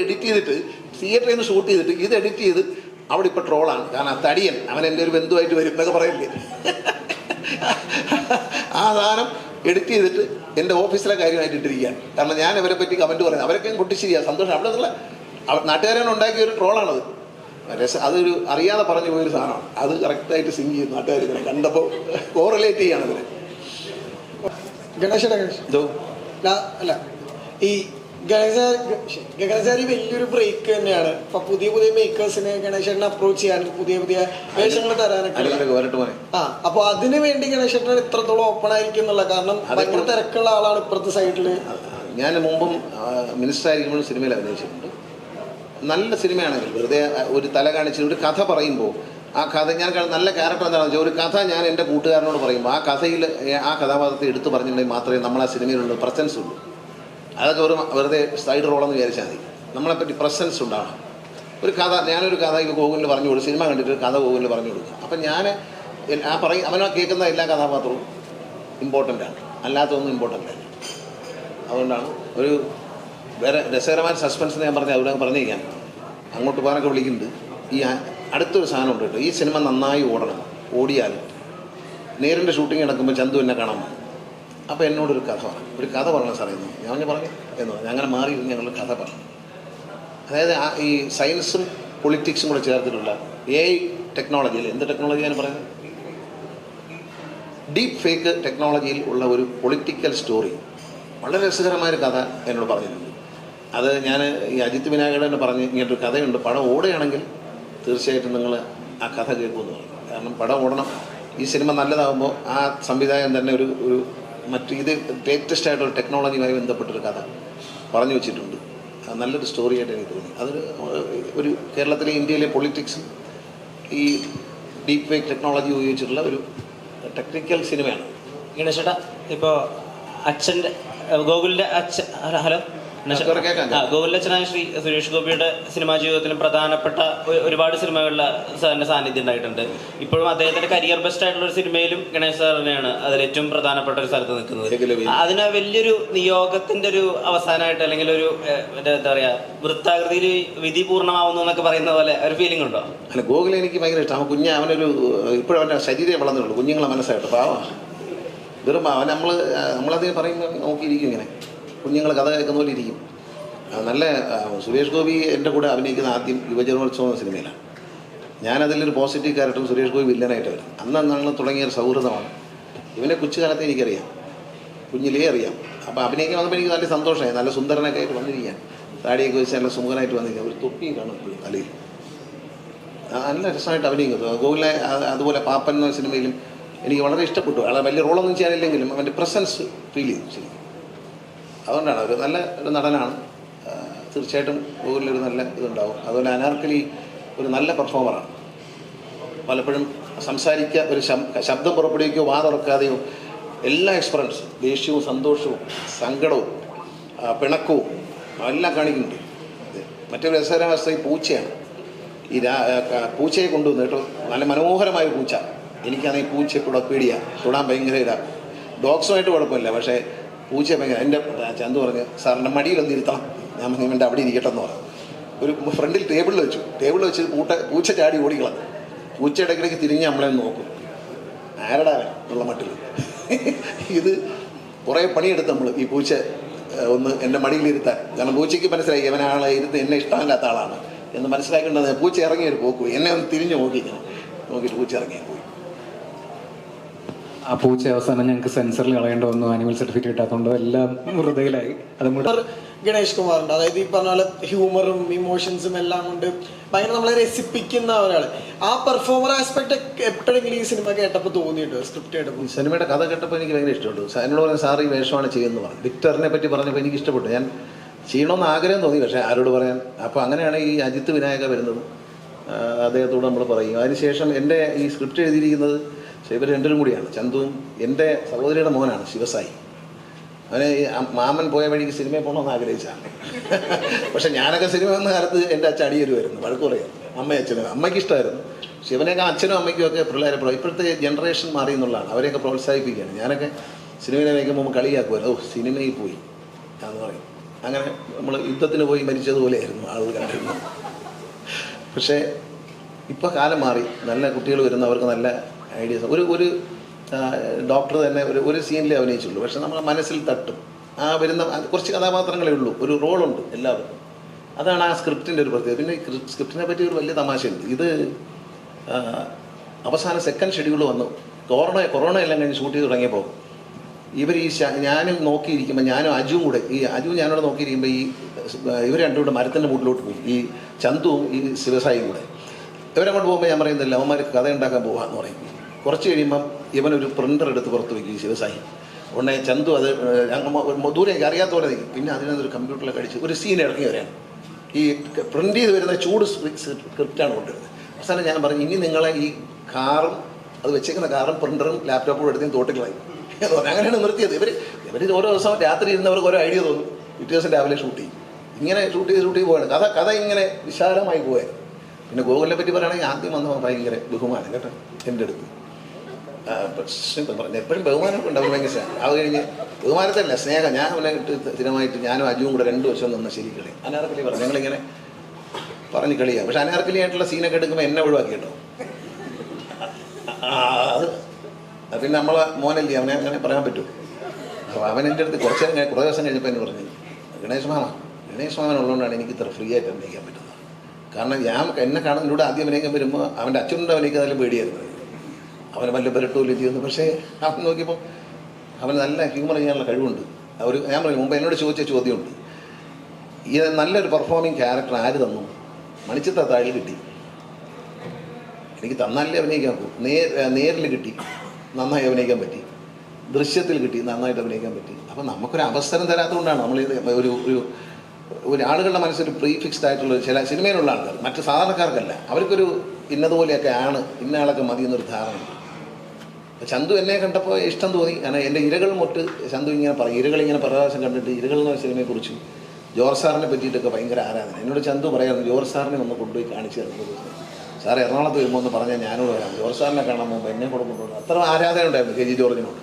Edit ചെയ്തിട്ട് തിയേറ്ററിൽ നിന്ന് ഷൂട്ട് ചെയ്തിട്ട് ഇത് എഡിറ്റ് ചെയ്ത് അവിടെ ഇപ്പം ട്രോളാണ് കാരണം തടിയൻ അവൻ എന്റെ ഒരു ബന്ധുവായിട്ട് വരും എന്നൊക്കെ പറയില്ലേ? ആ സാധനം എഡിറ്റ് ചെയ്തിട്ട് എന്റെ ഓഫീസിലെ കാര്യമായിട്ട് ഇട്ടിരിക്കുകയാണ്. കാരണം ഞാൻ ഇവരെ പറ്റി കമന്റ് പറയുന്നത്. അവരൊക്കെ പൊട്ടിച്ചിരിക്കുക സന്തോഷം. അവിടെ നിന്നുള്ള നാട്ടുകാരൻ ഉണ്ടാക്കിയ ഒരു ട്രോളാണത് രസം അതൊരു അറിയാതെ പറഞ്ഞു പോയൊരു സാധനമാണ്. അത് കറക്റ്റായിട്ട് സിങ്ക് ചെയ്യും നാട്ടുകാർ ഇങ്ങനെ കണ്ടപ്പോൾ കോറിലേറ്റ് ചെയ്യാണ് ഇതിനെ ഗണേശ. ഗണേശ് അല്ല ഈ ഗണേശാരി വലിയൊരു ബ്രേക്ക് തന്നെയാണ്. അപ്പൊ പുതിയ പുതിയ മേക്കേഴ്സിനെ ഗണേശനെ അപ്രോച്ച് ചെയ്യാൻ പുതിയ പുതിയ വേഷങ്ങൾ തരാനൊക്കെ ആ അപ്പൊ അതിനു വേണ്ടി ഗണേശേട്ടൻ ഇത്രത്തോളം ഓപ്പൺ ആയിരിക്കും എന്നുള്ള കാരണം ഭയങ്കര തിരക്കുള്ള ആളാണ് ഇപ്പുറത്തെ സൈഡിൽ ഞാൻ മുമ്പും മിനിസ്റ്റർ ആയിരിക്കുമ്പോൾ സിനിമയിൽ അഭിനയിച്ചിട്ടുണ്ട്. നല്ല സിനിമയാണെങ്കിൽ വെറുതെ ഒരു തല കാണിച്ച് ഒരു കഥ പറയുമ്പോൾ ആ കഥ ഞാൻ നല്ല ക്യാരക്ടർ എന്താണെന്ന് വെച്ചാൽ ഒരു കഥ ഞാൻ എന്റെ കൂട്ടുകാരനോട് പറയുമ്പോൾ ആ കഥയിൽ ആ കഥാപാത്രത്തെ എടുത്തു പറഞ്ഞിട്ടുണ്ടെങ്കിൽ മാത്രമേ നമ്മൾ ആ സിനിമയിലുള്ള പ്രസൻസ് ഉള്ളൂ. അതൊക്കെ ഒരു വെറുതെ സൈഡ് റോളെന്ന് വിചാരിച്ചാൽ മതി. നമ്മളെപ്പറ്റി പ്രസൻസ് ഉണ്ടാവണം. ഒരു കഥ ഞാനൊരു കഥ ഈ ഗോകുലിന് പറഞ്ഞു കൊടുക്കും സിനിമ കണ്ടിട്ട് കഥ ഗോകുലിന് പറഞ്ഞു കൊടുക്കും അപ്പം ഞാൻ ആ പറയും അവനാ കേൾക്കുന്ന എല്ലാ കഥാപാത്രവും ഇമ്പോർട്ടന്റ് ആണ്. അല്ലാത്തതൊന്നും ഇമ്പോർട്ടന്റ് അല്ല. അതുകൊണ്ടാണ് ഒരു വേറെ രസകരമായ സസ്പെൻസ് ഞാൻ പറഞ്ഞ അവിടെ പറഞ്ഞിരിക്കാൻ. അങ്ങോട്ട് പോകാനൊക്കെ വിളിക്കുന്നുണ്ട്. ഈ അടുത്തൊരു സാധനം ഉണ്ട് കേട്ടോ. ഈ സിനിമ നന്നായി ഓടണം. ഓടിയാൽ നേരിന്റെ ഷൂട്ടിംഗ് നടക്കുമ്പോൾ ചന്തു എന്നെ കാണാൻ അപ്പോൾ എന്നോടൊരു കഥ പറഞ്ഞു ഒരു കഥ പറഞ്ഞു സാറേ ഞാൻ പറഞ്ഞു പറഞ്ഞു എന്ന് പറഞ്ഞു. അങ്ങനെ മാറി ഞങ്ങളൊരു കഥ പറഞ്ഞു. അതായത് ഈ സയൻസും പൊളിറ്റിക്സും കൂടെ ചേർത്തിട്ടുള്ള എ ഐ ടെക്നോളജിയിൽ എന്ത് ടെക്നോളജിയാണ് പറയുന്നത്? ഡീപ്പ് ഫേക്ക് ടെക്നോളജിയിൽ ഉള്ള ഒരു പൊളിറ്റിക്കൽ സ്റ്റോറി വളരെ രസകരമായൊരു കഥ എന്നോട് പറഞ്ഞിട്ടുണ്ട്. അത് ഞാൻ ഈ അജിത് വിനായകൻ തന്നെ പറഞ്ഞ് ഇങ്ങനൊരു കഥയുണ്ട്. പടം ഓടുകയാണെങ്കിൽ തീർച്ചയായിട്ടും നിങ്ങൾ ആ കഥ കേൾക്കുമെന്ന് പറഞ്ഞു. കാരണം പടം ഓടണം. ഈ സിനിമ നല്ലതാകുമ്പോൾ ആ സംവിധായകൻ തന്നെ ഒരു ഒരു മറ്റ് ഇത് ലേറ്റസ്റ്റ് ആയിട്ടുള്ള ടെക്നോളജിയുമായി ബന്ധപ്പെട്ടൊരു കഥ പറഞ്ഞു വെച്ചിട്ടുണ്ട്. നല്ലൊരു സ്റ്റോറി ആയിട്ട് എനിക്ക് തോന്നി. അതൊരു ഒരു കേരളത്തിലെ ഇന്ത്യയിലെ പൊളിറ്റിക്സും ഈ ഡീപ്പ് ഫേക്ക് ടെക്നോളജി ഉപയോഗിച്ചിട്ടുള്ള ഒരു ടെക്നിക്കൽ സിനിമയാണ് ഗണേശേട്ടാ ഇപ്പോൾ അച്ഛന്റെ ഗോകുലിന്റെ അച്ഛൻ ഹലോ, ഗോകുലിന്റെ ശ്രീ സുരേഷ് ഗോപിയുടെ സിനിമാ ജീവിതത്തിലും പ്രധാനപ്പെട്ട ഒരുപാട് സിനിമകളിൽ സാറിന്റെ സാന്നിധ്യം ഉണ്ടായിട്ടുണ്ട്. ഇപ്പോഴും അദ്ദേഹത്തിന്റെ കരിയർ ബെസ്റ്റ് ആയിട്ടുള്ള ഒരു സിനിമയിലും ഗണേശ് സാർ തന്നെയാണ് അതിൽ ഏറ്റവും പ്രധാനപ്പെട്ട ഒരു സ്ഥലത്ത് നിൽക്കുന്നത്. അതിന് വലിയൊരു നിയോഗത്തിന്റെ ഒരു അവസാനമായിട്ട് അല്ലെങ്കിൽ ഒരു എന്താ പറയാ വൃത്താകൃതിയിൽ വിധി പൂർണമാവുന്നു എന്നൊക്കെ പറയുന്ന പോലെ ഒരു ഫീലിംഗ് ഉണ്ടോ? അല്ല ഗോകുലെ എനിക്ക് ഭയങ്കര ഇഷ്ടം. അവൻ കുഞ്ഞ് അവനൊരു ഇപ്പോഴും അവന്റെ ശരീരം വളർന്നുള്ളൂ. കുഞ്ഞുങ്ങളെ മനസ്സായിട്ട്. പാവാ. വെറും അവൻ നമ്മൾ നമ്മളതിനെ പറയുമ്പോൾ നോക്കിയിരിക്കും ഇങ്ങനെ. കുഞ്ഞുങ്ങൾ കഥ കേൾക്കുന്ന പോലെ ഇരിക്കും. നല്ല സുരേഷ് ഗോപി എന്റെ കൂടെ അഭിനയിക്കുന്ന ആദ്യം യുവജനോത്സവം എന്ന സിനിമയിലാണ്. ഞാനതിലൊരു പോസിറ്റീവ് ക്യാരക്ടറും സുരേഷ് ഗോപി വില്ലനായിട്ട് വരും. അന്ന് അന്നാണ് തുടങ്ങിയ ഒരു സൗഹൃദമാണ്. ഇവനെ കൊച്ചുകാലത്ത് എനിക്കറിയാം. കുഞ്ഞിലേ അറിയാം. അപ്പോൾ അഭിനയിക്കാൻ വന്നപ്പോൾ എനിക്ക് നല്ല സന്തോഷമായി. നല്ല സുന്ദരനൊക്കെ ആയിട്ട് വന്നിരിക്കാൻ താടിയൊക്കെ വെച്ച് നല്ല സുഖനായിട്ട് വന്നിരിക്കുക ഒരു തൊപ്പിയും കാണും അല്ലെങ്കിൽ നല്ല രസമായിട്ട് അഭിനയിക്കുന്നു. ഗോകുലെ അതുപോലെ പാപ്പൻ എന്ന സിനിമയിലും എനിക്ക് വളരെ ഇഷ്ടപ്പെട്ടു. അയാളെ വലിയ റോളൊന്നും ചെയ്യാനില്ലെങ്കിലും അവന്റെ പ്രസൻസ് ഫീൽ ചെയ്തു. ശരി അതുകൊണ്ടാണ് ഒരു നല്ല ഒരു നടനാണ്. തീർച്ചയായിട്ടും ഒരു നല്ല ഇതുണ്ടാവും. അതുപോലെ അനാർക്കലി ഒരു നല്ല പെർഫോമറാണ്. പലപ്പോഴും സംസാരിക്കുക ഒരു ശബ്ദം പുറപ്പെടുവിക്കുകയോ വാ തുറക്കാതെയോ എല്ലാ എക്സ്പീരിയൻസും ദേഷ്യവും സന്തോഷവും സങ്കടവും പിണക്കവും എല്ലാം കാണിക്കുന്നുണ്ട്. മറ്റൊരു രസകരമായ ഈ പൂച്ചയാണ്. ഈ പൂച്ചയെ കൊണ്ടുവന്ന് കേട്ടോ നല്ല മനോഹരമായ പൂച്ച. എനിക്കാണെങ്കിൽ പൂച്ചയെ കൂടെ പേടിയാണ് തൊടാൻ ഭയങ്കര ഇതാണ് ഡോഗ്സുമായിട്ട് കുഴപ്പമില്ല പക്ഷേ പൂച്ച ഭയങ്കര എന്റെ ചന്തു പറഞ്ഞ് സാറിന്റെ മടിയിലൊന്ന് ഇരുത്തണം. ഞാൻ ഇവന്റെ അവിടെ ഇരിക്കട്ടെ എന്ന് പറഞ്ഞു. ഒരു ഫ്രണ്ടിൽ ടേബിളിൽ വെച്ചു. ടേബിളിൽ വെച്ച് പൂട്ട പൂച്ച ചാടി ഓടിക്കളഞ്ഞു. പൂച്ച ഇടയ്ക്കിടയ്ക്ക് തിരിഞ്ഞ് നമ്മളെ നോക്കും. ആരടാ ഉള്ള മട്ടിൽ. ഇത് കുറേ പണിയെടുത്ത് നമ്മൾ ഈ പൂച്ച ഒന്ന് എന്റെ മടിയിലിരുത്താൻ കാരണം പൂച്ചയ്ക്ക് മനസ്സിലായി അവൻ ആളെ ഇരുത്ത് എന്നെ ഇഷ്ടമില്ലാത്ത ആളാണ്. എന്ന് മനസ്സിലാക്കേണ്ടത് പൂച്ച ഇറങ്ങിയൊരു പോക്കു എന്നെ ഒന്ന് തിരിഞ്ഞ് നോക്കി ഇങ്ങനെ. നോക്കിയിട്ട് പൂച്ച ഇറങ്ങി പോയി. ആ പൂച്ച അവസാനം ഞങ്ങൾക്ക് സെൻസറിൽ കളയേണ്ട വന്നു. ആനിമൽ സർട്ടിഫിക്കറ്റ് കിട്ടാത്തതുകൊണ്ട് എല്ലാം ഹൃദയിലായി അത് മുഴുവൻ ഗണേഷ് കുമാറുണ്ട്. അതായത് ഈ പറഞ്ഞ പോലെ ഹ്യൂമറും ഇമോഷൻസും എല്ലാം കൊണ്ട് ഭയങ്കര നമ്മളെ രസിപ്പിക്കുന്ന ഒരാൾ ആ പെർഫോമർ ആസ്പെക്ട് എപ്പോഴെങ്കിലും ഈ സിനിമ കേട്ടപ്പോൾ തോന്നിയിട്ടോ സ്ക്രിപ്റ്റ് കേട്ടപ്പോൾ സിനിമയുടെ കഥ കേട്ടപ്പോൾ എനിക്ക് ഭയങ്കര ഇഷ്ടപ്പെട്ടു സാറിനോട് എന്നോട് പറഞ്ഞ സാർ ഈ വേഷമാണ് ചെയ്യുന്നത് പറഞ്ഞു. വിക്ടറിനെ പറ്റി പറഞ്ഞപ്പോൾ എനിക്ക് ഇഷ്ടപ്പെട്ടു. ഞാൻ ചെയ്യണമെന്ന് ആഗ്രഹം തോന്നി. പക്ഷേ ആരോട് പറയാൻ? അപ്പോൾ അങ്ങനെയാണ് ഈ അജിത്ത് വിനായക വരുന്നത്. അദ്ദേഹത്തോട് നമ്മൾ പറയും. അതിനുശേഷം എന്റെ ഈ സ്ക്രിപ്റ്റ് എഴുതിയിരിക്കുന്നത് ഇവർ രണ്ടും കൂടിയാണ്. ചന്തുവും എന്റെ സഹോദരിയുടെ മോനാണ് ശിവസായി. അവനെ മാമൻ പോയ വഴിക്ക് സിനിമയിൽ പോകണമെന്ന് ആഗ്രഹിച്ചാണ്. പക്ഷെ ഞാനൊക്കെ സിനിമ വന്ന കാലത്ത് എന്റെ അച്ഛൻ അടിയരുമായിരുന്നു വഴക്ക് പറയാം അമ്മയും അച്ഛനും. അമ്മയ്ക്ക് ഇഷ്ടമായിരുന്നു. ശിവനെയൊക്കെ അച്ഛനും അമ്മയ്ക്കും ഒക്കെ പിള്ളേരെ ഇപ്പോഴത്തെ ജനറേഷൻ മാറി എന്നുള്ളതാണ്. അവരെയൊക്കെ പ്രോത്സാഹിപ്പിക്കുകയാണ്. ഞാനൊക്കെ സിനിമയിൽ വയ്ക്കുമ്പോൾ കളിയാക്കുമല്ലോ ഓ സിനിമയിൽ പോയി എന്ന് പറയും. അങ്ങനെ നമ്മൾ യുദ്ധത്തിന് പോയി മരിച്ചതുപോലെയായിരുന്നു ആളുകൾ കണ്ടിരുന്നത്. പക്ഷേ ഇപ്പോൾ കാലം മാറി. നല്ല കുട്ടികൾ വരുന്നു അവർക്ക് നല്ല ഐഡിയാസ് ഒരു ഒരു ഡോക്ടർ തന്നെ ഒരു ഒരു സീനിലേ അഭിനയിച്ചുള്ളൂ. പക്ഷെ നമ്മൾ മനസ്സിൽ തട്ടും. ആ വരുന്ന കുറച്ച് കഥാപാത്രങ്ങളേ ഉള്ളൂ. ഒരു റോളുണ്ട് എല്ലാവർക്കും. അതാണ് ആ സ്ക്രിപ്റ്റിന്റെ ഒരു പ്രത്യേകത. പിന്നെ സ്ക്രിപ്റ്റിനെ പറ്റി ഒരു വലിയ തമാശയുണ്ട്. ഇത് അവസാന സെക്കൻഡ് ഷെഡ്യൂൾ വന്നു. കൊറോണ കൊറോണ എല്ലാം കഴിഞ്ഞ് ഷൂട്ട് ചെയ്ത് തുടങ്ങിയപ്പോൾ ഇവർ ഈ ഞാനും നോക്കിയിരിക്കുമ്പോൾ ഞാനും അജുവും കൂടെ ഈ അജു ഞാനോട് നോക്കിയിരിക്കുമ്പോൾ ഈ ഇവർ രണ്ടും കൂടെ മരത്തിന്റെ മുകളിലോട്ട് പോകും ഈ ചന്തുവും ഈ ശിവസായിയും കൂടെ. ഇവരങ്ങോട്ട് പോകുമ്പോൾ ഞാൻ പറയുന്നില്ല അവന്മാർ കഥ ഉണ്ടാക്കാൻ പോകാമെന്ന് പറയും. കുറച്ച് കഴിയുമ്പം ഇവനൊരു പ്രിന്റർ എടുത്ത് പുറത്ത് വയ്ക്കും ശിവസായി ഉടനെ ചന്തു അത് ദൂരേക്ക് അറിയാത്ത പോലെ നിൽക്കും. പിന്നെ അതിനകത്തൊരു കമ്പ്യൂട്ടറിലൊക്കെ അടിച്ച് ഒരു സീൻ ഇറങ്ങി വരാൻ ഈ പ്രിന്റ് ചെയ്ത് വരുന്ന ചൂട് സ്ക്രിപ്റ്റാണ് കൊണ്ടുവരുന്നത്. അവസാനം ഞാൻ പറഞ്ഞു ഇനി നിങ്ങളെ ഈ കാറും അത് വെച്ചേക്കുന്ന കാറും പ്രിന്ററും ലാപ്ടോപ്പും എടുത്തും എന്ന് അങ്ങനെയാണ് നിർത്തിയത്. ഇവർ ഇവർ ഓരോ ദിവസം രാത്രി ഇരുന്നവർക്ക് ഓരോ ഐഡിയ തോന്നും. പിറ്റേ ദിവസം രാവിലെ ഷൂട്ട് ചെയ്യും. ഇങ്ങനെ ഷൂട്ട് ചെയ്ത് ഷൂട്ട് ചെയ്ത് പോവാണ്. കഥ കഥ ഇങ്ങനെ വിശാലമായി പോയായിരുന്നു പിന്നെ ഗോകുലിനെ പറ്റി പറയുകയാണെങ്കിൽ ആദ്യം വന്ന ഭയങ്കര ബഹുമാനം കേട്ടോ എന്റെ അടുത്ത്. പറഞ്ഞു എപ്പോഴും ബഹുമാനമൊക്കെ ഉണ്ടാവും ഭയങ്കര അത് കഴിഞ്ഞ് ബഹുമാനത്തല്ല സ്നേഹം. ഞാൻ അവനെ സ്ഥിരമായിട്ട് ഞാനും അജുവും കൂടെ രണ്ടു വർഷം നിന്ന് ശരി കളി അനാർക്കലി പറഞ്ഞു. ഞങ്ങളിങ്ങനെ പറഞ്ഞ് കളിയാണ് പക്ഷെ അനാർക്കലി ആയിട്ടുള്ള സീനൊക്കെ എടുക്കുമ്പോൾ എന്നെ ഒഴിവാക്കി കേട്ടോ അത് പിന്നെ നമ്മളെ മോനല്ലേ അവനെ അങ്ങനെ പറയാൻ പറ്റും. അപ്പോൾ അവൻ എന്റെ അടുത്ത് കുറച്ച് നേരം കുറേ ദിവസം കഴിഞ്ഞപ്പോൾ എന്നെ പറഞ്ഞു ഗണേഷ് മാമ ഗണേഷ് മാമൻ ഉള്ളതുകൊണ്ടാണ് എനിക്ക് ഇത്ര ഫ്രീ ആയിട്ട് അഭിനയിക്കാൻ പറ്റുന്നത്? കാരണം ഞാൻ എന്നെ കാണുന്നതിലൂടെ ആദ്യം അഭിനയിക്കാൻ വരുമ്പോൾ അവന്റെ അച്ഛനുണ്ട് അഭിനയിക്കുന്നതിലും പേടിയായിരുന്നു. അവന് വല്ല പെരട്ടൂല്ല ചെയ്യുന്നു പക്ഷേ അവൻ നോക്കിയപ്പോൾ അവന് നല്ല ഹ്യൂമർ ചെയ്യാനുള്ള കഴിവുണ്ട്. അവർ ഞാൻ പറഞ്ഞു മുമ്പ് എന്നോട് ചോദിച്ച ചോദ്യമുണ്ട്. ഈ നല്ലൊരു പെർഫോമിങ് ക്യാരക്ടർ ആര് തന്നു? മണിച്ചിത്ര താഴെ കിട്ടി. എനിക്ക് തന്നാലേ അഭിനയിക്കാൻ പോകും നേ നേരിൽ കിട്ടി. നന്നായി അഭിനയിക്കാൻ പറ്റി. ദൃശ്യത്തിൽ കിട്ടി. നന്നായിട്ട് അഭിനയിക്കാൻ പറ്റി. അപ്പം നമുക്കൊരു അവസരം തരാത്തതുകൊണ്ടാണ് നമ്മൾ ഇത് ഒരു ഒരു ഒരു ആളുകളുടെ മനസ്സിൽ പ്രീ ഫിക്സ്ഡ് ആയിട്ടുള്ള ചില സിനിമയിലുള്ള ആൾക്കാർ മറ്റ് സാധാരണക്കാർക്കല്ല. അവർക്കൊരു ഇന്നതുപോലെയൊക്കെ ആണ് ഇന്ന ആളൊക്കെ മതി എന്നൊരു ധാരണ ചന്തു എന്നെ കണ്ടപ്പോൾ ഇഷ്ടം തോന്നി. കാരണം എന്റെ ഇരകൾ മൊട്ട് ചന്തു ഇങ്ങനെ പറയും ഇരകൾ ഇങ്ങനെ പ്രകാശം കണ്ടിട്ട് ഇരകൾ എന്ന സിനിമയെക്കുറിച്ച് ജോർജ് സാറിനെ പറ്റിയിട്ടൊക്കെ ഭയങ്കര ആരാധന. എന്നോട് ചന്തു പറയാറുണ്ട് ജോർജ് സാറിനെ ഒന്ന് കൊണ്ടുപോയി കാണിച്ചു തരുന്നത് സാർ എറണാകുളത്ത് വരുമ്പോൾ ഒന്ന് പറഞ്ഞാൽ ഞാനോട് വരാം. ജോർജ് സാറിനെ കാണാൻ പോകുമ്പോൾ എന്നെ കൂടെ കൊണ്ടുപോകും അത്ര ആരാധന ഉണ്ടായിരുന്നു കെ ജി ജോർജിനോട്.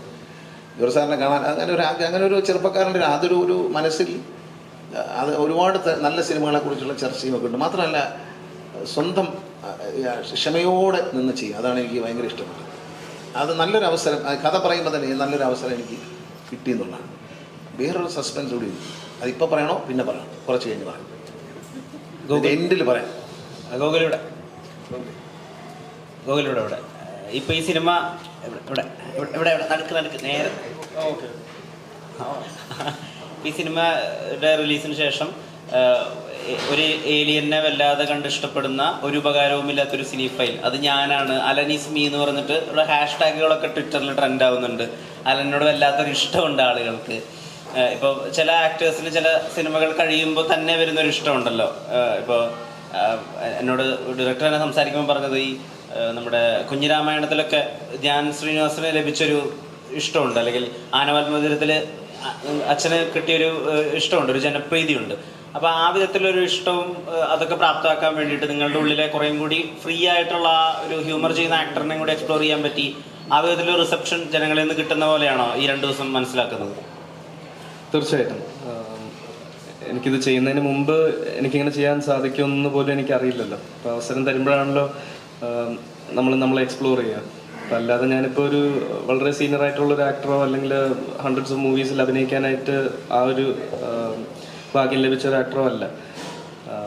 ജോർജ് സാറിനെ കാണാൻ അങ്ങനെ ഒരു അങ്ങനെ ഒരു ചെറുപ്പക്കാരന്റെ അതൊരു ഒരു മനസ്സിൽ അത് ഒരുപാട് നല്ല സിനിമകളെക്കുറിച്ചുള്ള ചർച്ചയും ഒക്കെ ഉണ്ട്. മാത്രമല്ല സ്വന്തം ക്ഷമയോടെ നിന്ന് ചെയ്യും. അതാണ് എനിക്ക് ഭയങ്കര ഇഷ്ടപ്പെട്ടത്. അത് നല്ലൊരു അവസരം കഥ പറയുമ്പോൾ തന്നെ നല്ലൊരു അവസരം എനിക്ക് കിട്ടി എന്നുള്ളതാണ്. വേറൊരു സസ്പെൻസ് കൂടി അതിപ്പോൾ പറയണോ? പിന്നെ പറയണം. കുറച്ച് കഴിഞ്ഞ് പറയാം എൻഡിൽ പറയാം. ഗോകുലിവിടെ. ഗോകുലിവിടെ ഇവിടെ. ഇപ്പം ഈ സിനിമ ഇവിടെ ഇവിടെ ഇവിടെ നടുക്ക് നടുക്ക് നേരെ. ഈ സിനിമയുടെ റിലീസിന് ശേഷം ഒരു ഏലിയനെ വല്ലാതെ കണ്ട് ഇഷ്ടപ്പെടുന്ന ഒരു ഉപകാരവുമില്ലാത്തൊരു സിനി ഫൈൽ. അത് ഞാനാണ്. അലനീസ് മീ എന്ന് പറഞ്ഞിട്ട് ഇവിടെ ഹാഷ് ടാഗുകളൊക്കെ ട്വിറ്ററിൽ ട്രെൻഡ് ആവുന്നുണ്ട് അലനോട് വല്ലാത്തൊരു ഇഷ്ടമുണ്ട് ആളുകൾക്ക്. ഇപ്പോൾ ചില ആക്ടേഴ്സിന് ചില സിനിമകൾ കഴിയുമ്പോൾ തന്നെ വരുന്നൊരു ഇഷ്ടമുണ്ടല്ലോ. ഇപ്പോൾ എന്നോട് ഡയറക്ടർ തന്നെ സംസാരിക്കുമ്പോൾ പറഞ്ഞത് ഈ നമ്മുടെ കുഞ്ഞിരാമായണത്തിലൊക്കെ ധ്യാൻ ശ്രീനിവാസന് ലഭിച്ചൊരു ഇഷ്ടമുണ്ട്. അല്ലെങ്കിൽ ആനവാത്മന്ദിരത്തിൽ അച്ഛന് കിട്ടിയൊരു ഇഷ്ടമുണ്ട്. ഒരു ജനപ്രീതിയുണ്ട്. അപ്പോൾ ആ വിധത്തിലൊരു ഇഷ്ടവും അതൊക്കെ പ്രാപ്തമാക്കാൻ വേണ്ടിട്ട് നിങ്ങളുടെ ഉള്ളിലെ കുറേം കൂടി ഫ്രീ ആയിട്ടുള്ള ഒരു ഹ്യൂമർ ചെയ്യുന്ന ആക്ടറിനെ കൂടി എക്സ്പ്ലോർ ചെയ്യാൻ പറ്റി. ആ വിധത്തിലൊരു റിസപ്ഷൻ ജനങ്ങളിൽ നിന്ന് കിട്ടുന്ന പോലെയാണോ ഈ രണ്ടു ദിവസം മനസ്സിലാക്കുന്നത്? തീർച്ചയായിട്ടും. എനിക്കിത് ചെയ്യുന്നതിന് മുമ്പ് എനിക്കിങ്ങനെ ചെയ്യാൻ സാധിക്കുമെന്ന് പോലും എനിക്കറിയില്ലല്ലോ. അപ്പോൾ അവസരം തരുമ്പോഴാണല്ലോ നമ്മൾ നമ്മളെ എക്സ്പ്ലോർ ചെയ്യുക. അപ്പം അല്ലാതെ ഞാനിപ്പോൾ ഒരു വളരെ സീനിയർ ആയിട്ടുള്ള ഒരു ആക്ടറോ അല്ലെങ്കിൽ ഹൺഡ്രഡ്സ് ഓഫ് മൂവീസിൽ അഭിനയിക്കാനായിട്ട് ആ ഒരു ഭാഗ്യം ലഭിച്ച ഒരു ആക്ടറും അല്ല.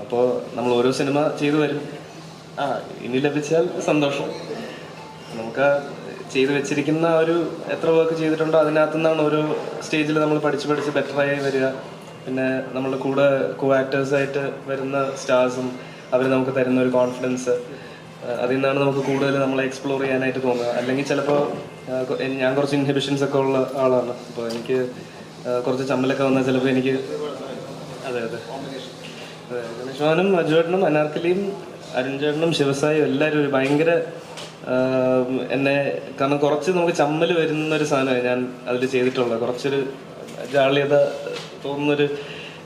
അപ്പോൾ നമ്മൾ ഓരോ സിനിമ ചെയ്തു വരും. ആ ഇനി ലഭിച്ചാൽ സന്തോഷം. നമുക്ക് ചെയ്തു വെച്ചിരിക്കുന്ന ഒരു എത്ര വർക്ക് ചെയ്തിട്ടുണ്ടോ അതിനകത്തു നിന്നാണ് ഓരോ സ്റ്റേജിൽ നമ്മൾ പഠിച്ച് പഠിച്ച് ബെറ്ററായി വരിക. പിന്നെ നമ്മളുടെ കൂടെ കോ ആക്ടേഴ്സായിട്ട് വരുന്ന സ്റ്റാർസും അവർ നമുക്ക് തരുന്ന ഒരു കോൺഫിഡൻസ് അതിൽ നിന്നാണ് നമുക്ക് കൂടുതൽ നമ്മളെ എക്സ്പ്ലോർ ചെയ്യാനായിട്ട് തോന്നുക. അല്ലെങ്കിൽ ചിലപ്പോൾ ഞാൻ കുറച്ച് ഇൻഹിബിഷൻസ് ഒക്കെ ഉള്ള ആളാണ്. അപ്പോൾ എനിക്ക് കുറച്ച് ചമ്മലൊക്കെ വന്നാൽ ചിലപ്പോൾ എനിക്ക് അതെ അതെ. ഗണേഷ്മാനും അജുവേട്ടനും അനാർക്കലിയും അരുൺചേട്ടനും ശിവസായും എല്ലാവരും ഒരു ഭയങ്കര എന്നെ കാരണം കുറച്ച് നമുക്ക് ചമ്മൽ വരുന്ന ഒരു സാധനമാണ് ഞാൻ അതിൽ ചെയ്തിട്ടുള്ളത്. കുറച്ചൊരു ജാളിയത തോന്നുന്നൊരു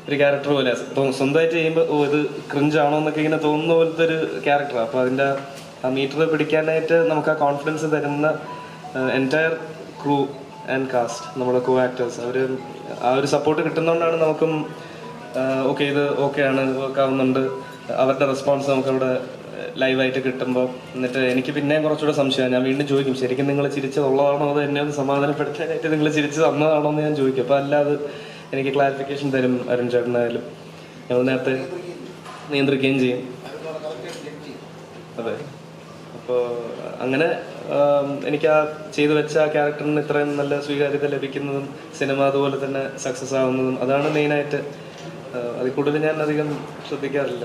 ഒരു ക്യാരക്ടർ പോലെ സ്വന്തമായിട്ട് ചെയ്യുമ്പോൾ ഓ ഇത് ക്രിഞ്ചാണോ എന്നൊക്കെ ഇങ്ങനെ തോന്നുന്ന പോലത്തെ ഒരു ക്യാരക്ടറാണ് അപ്പോൾ അതിന്റെ ആ മീറ്റർ പിടിക്കാനായിട്ട് നമുക്ക് ആ കോൺഫിഡൻസ് തരുന്ന എന്റയർ ക്രൂ ആൻഡ് കാസ്റ്റ് നമ്മുടെ കോ ആക്ടേഴ്സ് അവർ ആ ഒരു സപ്പോർട്ട് കിട്ടുന്നതുകൊണ്ടാണ് നമുക്കും ഓക്കെ ഇത് ഓക്കെ ആണ് വർക്ക് ആവുന്നുണ്ട്. അവരുടെ റെസ്പോൺസ് നമുക്കവിടെ ലൈവായിട്ട് കിട്ടുമ്പോൾ എന്നിട്ട് എനിക്ക് പിന്നെയും കുറച്ചുകൂടെ സംശയമാണ്. ഞാൻ വീണ്ടും ചോദിക്കും ശരിക്കും നിങ്ങൾ ചിരിച്ചതുള്ളതാണോ അത് എന്നെ ഒന്ന് സമാധാനപ്പെടുത്താനായിട്ട് നിങ്ങൾ ചിരിച്ച് തന്നതാണോ എന്ന് ഞാൻ ചോദിക്കും. അപ്പോൾ അല്ലാതെ എനിക്ക് ക്ലാരിഫിക്കേഷൻ തരും അരുൺ ചേട്ടനായാലും. ഞങ്ങൾ നേരത്തെ നിയന്ത്രിക്കുകയും ചെയ്യും. അതെ. അപ്പോൾ അങ്ങനെ എനിക്ക് ആ ചെയ്തു വെച്ച ആ ക്യാരക്ടറിന് ഇത്രയും നല്ല സ്വീകാര്യത ലഭിക്കുന്നതും സിനിമ അതുപോലെ തന്നെ സക്സസ് ആവുന്നതും അതാണ് മെയിനായിട്ട് അതിൽ കൂടുതൽ ഞാൻ അധികം ശ്രദ്ധിക്കാറില്ല.